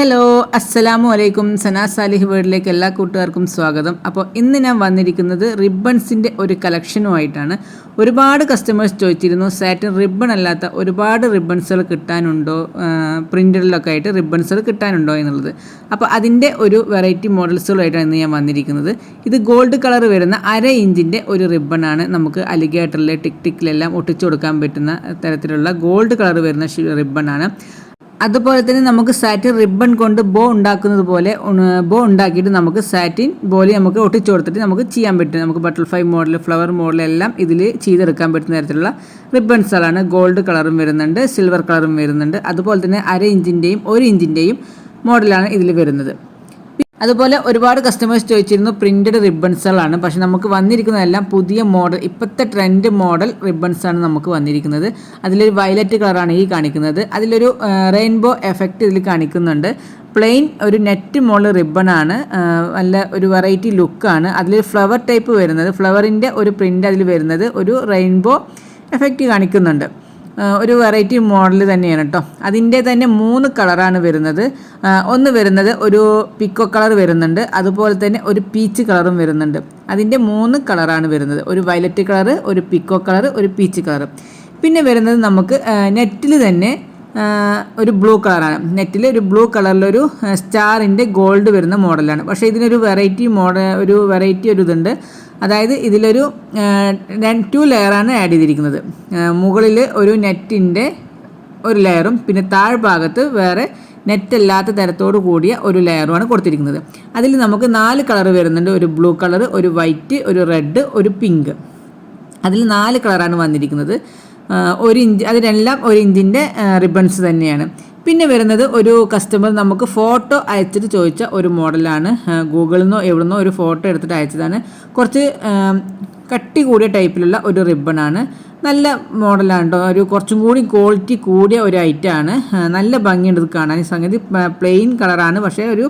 Hello അസ്സലാമു അലൈക്കും സനാ Salih വേർഡിലേക്ക് എല്ലാ കൂട്ടുകാർക്കും സ്വാഗതം. അപ്പോൾ ഇന്ന് ഞാൻ വന്നിരിക്കുന്നത് റിബൺസിന്റെ ഒരു കളക്ഷനുമായിട്ടാണ് ഒരുപാട് കസ്റ്റമേഴ്സ് ചോദിച്ചിരുന്നു സാറ്റിൻ റിബൺ അല്ലാത്ത ഒരുപാട് റിബൺസുകൾ കിട്ടാനുണ്ടോ? പ്രിന്ററിലൊക്കെ ആയിട്ട് റിബൺസുകൾ കിട്ടാനുണ്ടോ? എന്നുള്ളത്. അപ്പോൾ അതിന്റെ ഒരു വെറൈറ്റി മോഡൽസുകളായിട്ടാണ് ഇന്ന് ഞാൻ വന്നിരിക്കുന്നത്. ഇത് ഗോൾഡ് കളർ വരുന്ന അര ഇഞ്ചിന്റെ ഒരു റിബണാണ് നമുക്ക് അലിഗേറ്ററിലെ ടിക് ടിക്കിലെല്ലാം ഒട്ടിച്ചു കൊടുക്കാൻ പറ്റുന്ന തരത്തിലുള്ള ഗോൾഡ് കളർ വരുന്ന റിബണാണ് അതുപോലെ തന്നെ നമുക്ക് സാറ്റിൻ റിബൺ കൊണ്ട് ബോ ഉണ്ടാക്കുന്നത് പോലെ ബോ ഉണ്ടാക്കിയിട്ട് നമുക്ക് സാറ്റിൻ പോലെ നമുക്ക് ഒട്ടിച്ചു കൊടുത്തിട്ട് നമുക്ക് ചെയ്യാൻ പറ്റും. നമുക്ക് ബട്ടർഫ്ലൈ മോഡൽ ഫ്ലവർ മോഡൽ എല്ലാം ഇതിൽ ചെയ്തെടുക്കാൻ പറ്റുന്ന തരത്തിലുള്ള റിബൺസുകളാണ് ഗോൾഡ് കളറും വരുന്നുണ്ട് സിൽവർ കളറും വരുന്നുണ്ട്. അതുപോലെ തന്നെ അര ഇഞ്ചിന്റെയും ഒരു ഇഞ്ചിന്റെയും മോഡലാണ് ഇതിൽ വരുന്നത്. അതുപോലെ ഒരുപാട് കസ്റ്റമേഴ്സ് ചോദിച്ചിരുന്നു പ്രിന്റഡ് റിബൺസുകളാണ് പക്ഷെ നമുക്ക് വന്നിരിക്കുന്നതെല്ലാം പുതിയ മോഡൽ ഇപ്പോഴത്തെ ട്രെൻഡ് മോഡൽ റിബൺസ് ആണ് നമുക്ക് വന്നിരിക്കുന്നത്. അതിലൊരു വയലറ്റ് കളറാണ് ഈ കാണിക്കുന്നത്. അതിലൊരു റെയിൻബോ എഫക്റ്റ് ഇതിൽ കാണിക്കുന്നുണ്ട്. പ്ലെയിൻ ഒരു നെറ്റ് മോൾ റിബണാണ് നല്ല ഒരു വെറൈറ്റി ലുക്കാണ് അതിൽ ഫ്ലവർ ടൈപ്പ് വരുന്നത്. ഫ്ലവറിന്റെ ഒരു പ്രിന്റ് അതിൽ വരുന്നത് ഒരു റെയിൻബോ എഫക്റ്റ് കാണിക്കുന്നുണ്ട്. ഒരു വെറൈറ്റി മോഡൽ തന്നെയാണ് കേട്ടോ അതിന്റെ തന്നെ മൂന്ന് കളറാണ് വരുന്നത്. ഒന്ന് വരുന്നത് ഒരു പിക്കോ കളർ വരുന്നുണ്ട്. അതുപോലെ തന്നെ ഒരു പീച്ച് കളറും വരുന്നുണ്ട്. അതിന്റെ മൂന്ന് കളറാണ് വരുന്നത്. ഒരു വയലറ്റ് കളർ ഒരു പിക്കോ കളർ ഒരു പീച്ച് കളർ പിന്നെ വരുന്നത് നമുക്ക് നെറ്റിൽ തന്നെ ഒരു ബ്ലൂ കളറാണ്. നെറ്റിൽ ഒരു ബ്ലൂ കളറിലൊരു സ്റ്റാറിന്റെ ഗോൾഡ് വരുന്ന മോഡലാണ്. പക്ഷേ ഇതിനൊരു വെറൈറ്റി മോഡൽ ഒരു വെറൈറ്റി ഒരു ഇതുണ്ട്. അതായത് ഇതിലൊരു ടു ലെയറാണ് ആഡ് ചെയ്തിരിക്കുന്നത്. മുകളിൽ ഒരു നെറ്റിന്റെ ഒരു ലെയറും പിന്നെ താഴ്ഭാഗത്ത് വേറെ നെറ്റ് അല്ലാത്ത തരത്തോട് കൂടിയ ഒരു ലെയറുമാണ് കൊടുത്തിരിക്കുന്നത്. അതിൽ നമുക്ക് നാല് കളർ വരുന്നുണ്ട്. ഒരു ബ്ലൂ കളർ ഒരു വൈറ്റ് ഒരു റെഡ് ഒരു പിങ്ക്. അതിൽ നാല് കളറാണ് വന്നിരിക്കുന്നത്. ഒരു ഇഞ്ച് അതിനെല്ലാം ഒരു ഇഞ്ചിന്റെ റിബൺസ് തന്നെയാണ്. പിന്നെ വരുന്നത് ഒരു കസ്റ്റമർ നമുക്ക് ഫോട്ടോ അയച്ചിട്ട് ചോദിച്ച ഒരു മോഡലാണ്. ഗൂഗിളിൽ നിന്നോ എവിടെ നിന്നോ ഒരു ഫോട്ടോ എടുത്തിട്ട് അയച്ചതാണ്. കുറച്ച് കട്ടി കൂടിയ ടൈപ്പിലുള്ള ഒരു റിബണാണ് നല്ല മോഡലാണ് കേട്ടോ ഒരു കുറച്ചും കൂടി ക്വാളിറ്റി കൂടിയ ഒരു ഐറ്റമാണ് നല്ല ഭംഗിയുണ്ട് ഇത് കാണാൻ. സംഗതി പ്ലെയിൻ കളറാണ് പക്ഷേ ഒരു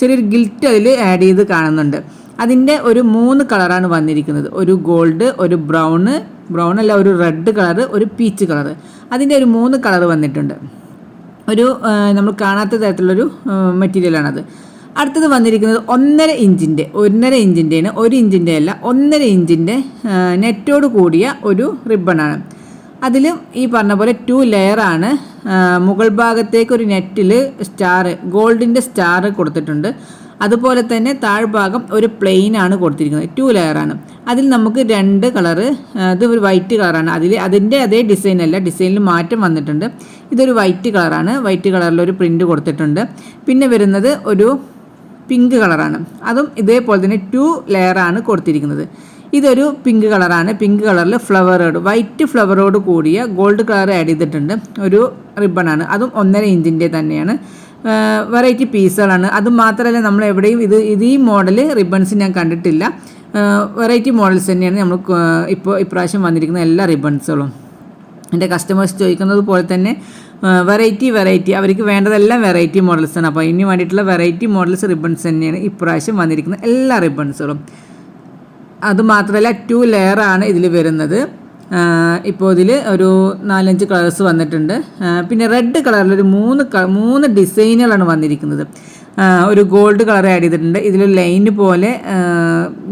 ചെറിയൊരു ഗിൽറ്റ് അതിൽ ആഡ് ചെയ്ത് കാണുന്നുണ്ട്. അതിന്റെ ഒരു മൂന്ന് കളറാണ് വന്നിരിക്കുന്നത്. ഒരു ഗോൾഡ് ഒരു ബ്രൗണ് ബ്രൗൺ അല്ല ഒരു റെഡ് കളർ ഒരു പീച്ച് കളർ. അതിന്റെ ഒരു മൂന്ന് കളർ വന്നിട്ടുണ്ട്. ഒരു നമ്മൾ കാണാത്ത തരത്തിലുള്ളൊരു മെറ്റീരിയലാണത്. അടുത്തത് വന്നിരിക്കുന്നത് ഒന്നര ഇഞ്ചിന്റെ ഒന്നര ഇഞ്ചിന്റെയാണ്. ഒരു ഇഞ്ചിന്റെ അല്ല ഒന്നര ഇഞ്ചിന്റെ നെറ്റോട് കൂടിയ ഒരു റിബണാണ്. അതിലും ഈ പറഞ്ഞ പോലെ ടു ലെയറാണ് മുകൾ ഭാഗത്തേക്ക് ഒരു നെറ്റിൽ സ്റ്റാർ ഗോൾഡിന്റെ സ്റ്റാർ കൊടുത്തിട്ടുണ്ട്. അതുപോലെ തന്നെ താഴ്ഭാഗം ഒരു പ്ലെയിൻ ആണ് കൊടുത്തിരിക്കുന്നത്. ടു ലെയറാണ് അതിൽ നമുക്ക് രണ്ട് കളറ് ഇത് ഒരു വൈറ്റ് കളറാണ് അതിൽ അതിന്റെ അതേ ഡിസൈൻ അല്ല ഡിസൈനിൽ മാറ്റം വന്നിട്ടുണ്ട്. ഇതൊരു വൈറ്റ് കളറാണ് വൈറ്റ് കളറിൽ ഒരു പ്രിന്റ് കൊടുത്തിട്ടുണ്ട്. പിന്നെ വരുന്നത് ഒരു പിങ്ക് കളറാണ് അതും ഇതേപോലെ തന്നെ ടു ലെയറാണ് കൊടുത്തിരിക്കുന്നത്. ഇതൊരു പിങ്ക് കളറാണ് പിങ്ക് കളറിൽ ഫ്ലവറോട് വൈറ്റ് ഫ്ലവറോട് കൂടിയ ഗോൾഡ് കളർ ആഡ് ചെയ്തിട്ടുണ്ട്. ഒരു റിബണാണ് അതും ഒന്നര ഇഞ്ചിന്റെ തന്നെയാണ്. വെറൈറ്റി പീസുകളാണ് അത് മാത്രമല്ല നമ്മൾ എവിടെയും ഇത് ഇത് ഈ മോഡൽ റിബൺസ് ഞാൻ കണ്ടിട്ടില്ല. വെറൈറ്റി മോഡൽസ് തന്നെയാണ് നമ്മൾ ഇപ്പോൾ ഇപ്രാവശ്യം വന്നിരിക്കുന്ന എല്ലാ റിബൺസുകളും എന്റെ കസ്റ്റമേഴ്സ് ചോദിക്കുന്നത് പോലെ തന്നെ വെറൈറ്റി വെറൈറ്റി അവർക്ക് വേണ്ടതെല്ലാം വെറൈറ്റി ആണ്. അപ്പോൾ ഇനി വേണ്ടിയിട്ടുള്ള വെറൈറ്റി മോഡൽസ് റിബൺസ് തന്നെയാണ് ഇപ്രാവശ്യം വന്നിരിക്കുന്ന എല്ലാ റിബൺസുകളും അതുമാത്രമല്ല ടു ലെയറാണ് ഇതിൽ വരുന്നത്. ഇപ്പോൾ ഇതിൽ ഒരു നാലഞ്ച് കളേഴ്സ് വന്നിട്ടുണ്ട്. പിന്നെ റെഡ് കളറിൽ ഒരു മൂന്ന് മൂന്ന് ഡിസൈനുകളാണ് വന്നിരിക്കുന്നത്. ഒരു ഗോൾഡ് കളർ ആഡ് ചെയ്തിട്ടുണ്ട്. ഇതിൽ ലൈന് പോലെ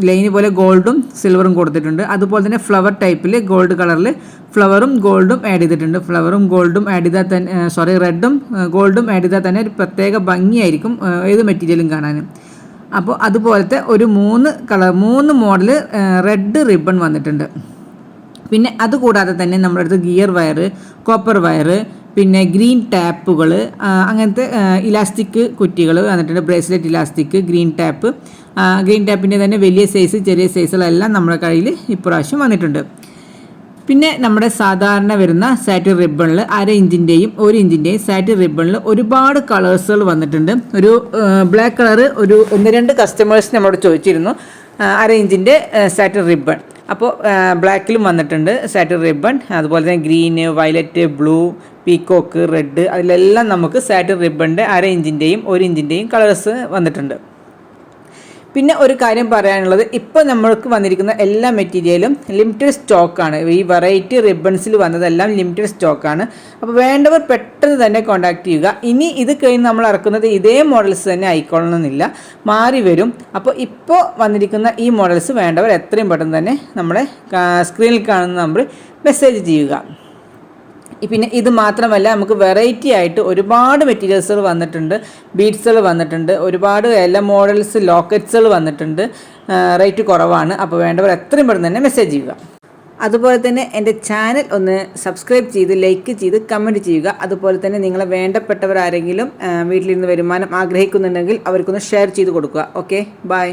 ലൈന് പോലെ ഗോൾഡും സിൽവറും കൊടുത്തിട്ടുണ്ട്. അതുപോലെ തന്നെ ഫ്ലവർ ടൈപ്പിൽ ഗോൾഡ് കളറിൽ ഫ്ലവറും ഗോൾഡും ആഡ് ചെയ്തിട്ടുണ്ട്. ഫ്ലവറും ഗോൾഡും ആഡ് ചെയ്താൽ തന്നെ സോറി റെഡും ഗോൾഡും ആഡ് ചെയ്താൽ തന്നെ ഒരു പ്രത്യേക ഭംഗിയായിരിക്കും ഏത് മെറ്റീരിയലും കാണാനും. അപ്പോൾ അതുപോലത്തെ ഒരു മൂന്ന് കളർ മൂന്ന് മോഡൽ റെഡ് റിബൺ വന്നിട്ടുണ്ട്. പിന്നെ അതുകൂടാതെ തന്നെ നമ്മുടെ അടുത്ത് ഗിയർ വയർ കോപ്പർ വയർ പിന്നെ ഗ്രീൻ ടാപ്പുകൾ അങ്ങനത്തെ ഇലാസ്റ്റിക് കുറ്റികൾ വന്നിട്ടുണ്ട് bracelet elastic green tape green ടാപ്പിന്റെ തന്നെ വലിയ സൈസ് ചെറിയ സൈസുകളെല്ലാം നമ്മുടെ കയ്യിൽ ഇപ്രാവശ്യം വന്നിട്ടുണ്ട്. പിന്നെ നമ്മുടെ സാധാരണ വരുന്ന സാറ്റ് റിബണിൽ അര ഇഞ്ചിന്റെയും ഒരു ഇഞ്ചിന്റെയും സാറ്റ് റിബണിൽ ഒരുപാട് കളേഴ്സുകൾ വന്നിട്ടുണ്ട്. ഒരു ബ്ലാക്ക് കളർ ഒരു ഒന്ന് രണ്ട് കസ്റ്റമേഴ്സ് നമ്മളോട് ചോദിച്ചിരുന്നു അര ഇഞ്ചിന്റെ സാറ്റ് റിബൺ. അപ്പോൾ ബ്ലാക്കിലും വന്നിട്ടുണ്ട്. സാറ്റിൻ റിബൺ അതുപോലെ തന്നെ green violet blue peacock red അതിലെല്ലാം നമുക്ക് സാറ്റിൻ റിബണിന്റെ അര ഇഞ്ചിന്റെയും ഒരു ഇഞ്ചിന്റെയും കളേഴ്സ് വന്നിട്ടുണ്ട്. പിന്നെ ഒരു കാര്യം പറയാനുള്ളത് ഇപ്പോൾ നമ്മൾക്ക് വന്നിരിക്കുന്ന എല്ലാ മെറ്റീരിയലും ലിമിറ്റഡ് സ്റ്റോക്കാണ് ഈ വെറൈറ്റി റിബൺസിൽ വന്നതെല്ലാം ലിമിറ്റഡ് സ്റ്റോക്കാണ് അപ്പോൾ വേണ്ടവർ പെട്ടെന്ന് തന്നെ കോൺടാക്ട് ചെയ്യുക. ഇനി ഇത് കഴിഞ്ഞ് നമ്മൾ ഇറക്കുന്നത് ഇതേ മോഡൽസ് തന്നെ ആയിക്കൊള്ളണമെന്നില്ല. മാറി വരും. അപ്പോൾ ഇപ്പോൾ വന്നിരിക്കുന്ന ഈ മോഡൽസ് വേണ്ടവർ എത്രയും പെട്ടെന്ന് തന്നെ നമ്മളെ സ്ക്രീനിൽ കാണുന്ന നമ്പർ മെസ്സേജ് ചെയ്യുക. പിന്നെ ഇത് മാത്രമല്ല നമുക്ക് വെറൈറ്റി ആയിട്ട് ഒരുപാട് മെറ്റീരിയൽസുകൾ വന്നിട്ടുണ്ട്. ബീഡ്സുകൾ വന്നിട്ടുണ്ട്. ഒരുപാട് എല്ലാ മോഡൽസ് ലോക്കറ്റ്സുകൾ വന്നിട്ടുണ്ട്. റേറ്റ് കുറവാണ്. അപ്പോൾ വേണ്ടവർ എത്രയും പെട്ടെന്ന് തന്നെ മെസ്സേജ് ചെയ്യുക. അതുപോലെ തന്നെ എന്റെ ചാനൽ ഒന്ന് സബ്സ്ക്രൈബ് ചെയ്ത് ലൈക്ക് ചെയ്ത് കമന്റ് ചെയ്യുക. അതുപോലെ തന്നെ നിങ്ങളെ വേണ്ടപ്പെട്ടവർ ആരെങ്കിലും വീട്ടിലിരുന്ന് വരുമാനം ആഗ്രഹിക്കുന്നുണ്ടെങ്കിൽ അവർക്കൊന്ന് ഷെയർ ചെയ്ത് കൊടുക്കുക. Okay bye